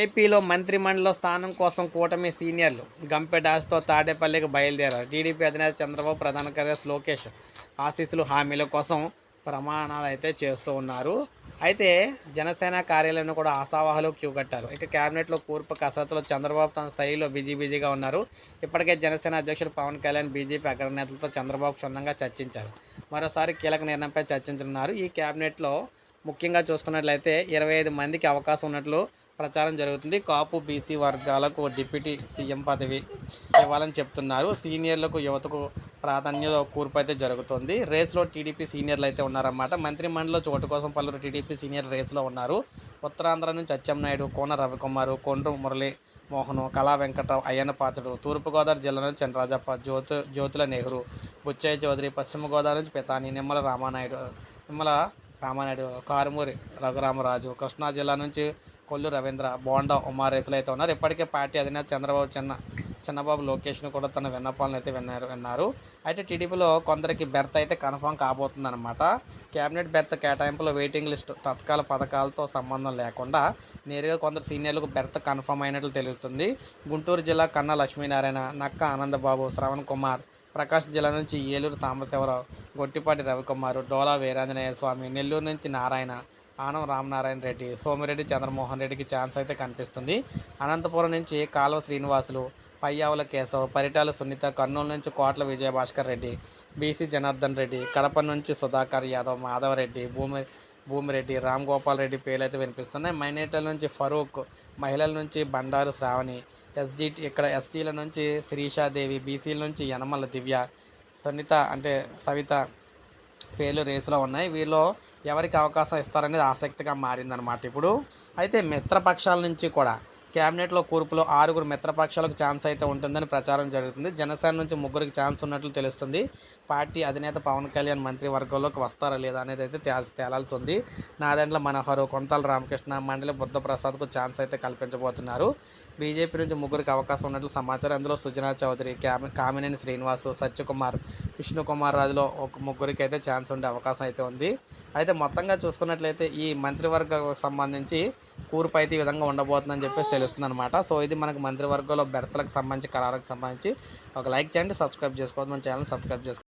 ఏపీలో మంత్రిమండలి స్థానం కోసం కూటమి సీనియర్లు గంపెడాస్తో తాడేపల్లికి బయలుదేరారు. టీడీపీ అధినేత చంద్రబాబు ప్రధాన కార్యదర్శి లోకేష్ ఆశీస్సులు హామీల కోసం ప్రమాణాలు అయితే చేస్తూ ఉన్నారు. అయితే జనసేన కార్యాలయం కూడా ఆశావాహులు క్యూ కట్టారు. ఇక కేబినెట్లో కూర్పు కసరత్తులో చంద్రబాబు తన శైలిలో బిజీ బిజీగా ఉన్నారు. ఇప్పటికే జనసేన అధ్యక్షుడు పవన్ కళ్యాణ్ బీజేపీ అగ్రనేతలతో చంద్రబాబు క్షుణ్ణంగా చర్చించారు. మరోసారి కీలక నిర్ణయంపై చర్చించనున్నారు. ఈ కేబినెట్లో ముఖ్యంగా చూసుకున్నట్లయితే ఇరవై ఐదు మందికి అవకాశం ఉన్నట్లు ప్రచారం జరుగుతుంది. కాపు బీసీ వర్గాలకు డిప్యూటీ సీఎం పదవి ఇవ్వాలని చెప్తున్నారు. సీనియర్లకు యువతకు ప్రాధాన్యత కూర్పు అయితే జరుగుతుంది. రేస్లో టీడీపీ సీనియర్లు అయితే ఉన్నారన్నమాట. మంత్రిమండలిలో చోటు కోసం పలువురు టీడీపీ సీనియర్ రేస్లో ఉన్నారు. ఉత్తరాంధ్ర నుంచి అచ్చెన్నాయుడు కోన రవికుమారు కొండ్రు మురళి మోహను కళా వెంకటరావు అయ్యన్న పాత్రుడు తూర్పుగోదావరి జిల్లా నుంచి చంద్రరాజప్ప జ్యోతి జ్యోతుల నెహ్రూ బుచ్చయ్య చౌదరి పశ్చిమ గోదావరి నుంచి పితాని నిమ్మల రామానాయుడు నిమ్మల రామానాయుడు కారుమూరి రఘురామరాజు కృష్ణా జిల్లా నుంచి కొల్లు రవీంద్ర బోండా ఉమారేసులు అయితే ఉన్నారు. ఇప్పటికే పార్టీ అధినేత చంద్రబాబు చిన్న చిన్నబాబు లోకేష్ను కూడా తన విన్నపాలను అయితే విన్నారు విన్నారు. అయితే టీడీపీలో కొందరికి బెర్త్ అయితే కన్ఫామ్ కాబోతుందన్నమాట. కేబినెట్ బెర్త్ కేటాయింపులో వెయిటింగ్ లిస్ట్ తత్కాల పథకాలతో సంబంధం లేకుండా నేరుగా కొందరు సీనియర్లకు బెర్త్ కన్ఫర్మ్ అయినట్లు తెలుస్తుంది. గుంటూరు జిల్లా కన్నా లక్ష్మీనారాయణ నక్క ఆనందబాబు శ్రవణ్ కుమార్ ప్రకాశం జిల్లా నుంచి ఏలూరు సాంబశివరావు గొట్టిపాటి రవికుమారు డోలా వీరాంజనేయ స్వామి నెల్లూరు నుంచి నారాయణ ఆనం రామనారాయణ రెడ్డి సోమిరెడ్డి చంద్రమోహన్ రెడ్డికి ఛాన్స్ అయితే కనిపిస్తుంది. అనంతపురం నుంచి కాలువ శ్రీనివాసులు పయ్యావుల కేశవ్ పరిటాల సునీత కర్నూలు నుంచి కోట్ల విజయభాస్కర్ రెడ్డి బీసీ జనార్దన్ రెడ్డి కడప నుంచి సుధాకర్ యాదవ్ మాధవరెడ్డి భూమి భూమిరెడ్డి రామ్ గోపాల్ రెడ్డి పేర్లు అయితే వినిపిస్తున్నాయి. మైనేటల నుంచి ఫరూక్ మహిళల నుంచి బండారు శ్రావణి ఎస్జీటీ ఇక్కడ ఎస్టీల నుంచి శిరీషాదేవి బీసీల నుంచి యనమల దివ్య సునీత అంటే సవిత పేర్లు రేసులో ఉన్నాయి. వీళ్ళు ఎవరికి అవకాశం ఇస్తారనేది ఆసక్తిగా మారిందనమాట ఇప్పుడు. అయితే మిత్రపక్షాల నుంచి కూడా క్యాబినెట్లో కూర్పులో ఆరుగురు మిత్రపక్షాలకు ఛాన్స్ అయితే ఉంటుందని ప్రచారం జరుగుతుంది. జనసేన నుంచి ముగ్గురికి ఛాన్స్ ఉన్నట్లు తెలుస్తుంది. పార్టీ అధినేత పవన్ కళ్యాణ్ మంత్రివర్గంలోకి వస్తారా లేదా అనేది అయితే తేల్ తేలాల్సి ఉంది. నాదెండ్ల మనోహరు కొంతల రామకృష్ణ మండలి బుద్ధప్రసాద్కు ఛాన్స్ అయితే కల్పించబోతున్నారు. బీజేపీ నుంచి ముగ్గురికి అవకాశం ఉన్నట్లు సమాచారం అందులో సుజనా చౌదరి కామినేని శ్రీనివాస్ సత్యకుమార్ విష్ణుకుమార్ రాజులో ఒక ముగ్గురికి అయితే ఛాన్స్ ఉండే అవకాశం అయితే ఉంది. అయితే మొత్తంగా చూసుకున్నట్లయితే ఈ మంత్రివర్గకు సంబంధించి కూర్పు అయితే ఈ విధంగా ఉండబోతుందని చెప్పేసి తెలుస్తుంది అనమాట సో ఇది మనకు మంత్రివర్గంలో బెర్తలకు సంబంధించి ఖరారుకు సంబంధించి. ఒక లైక్ చేయండి సబ్స్క్రైబ్ చేసుకోవద్దు మన ఛానల్ సబ్స్క్రైబ్ చేసుకోండి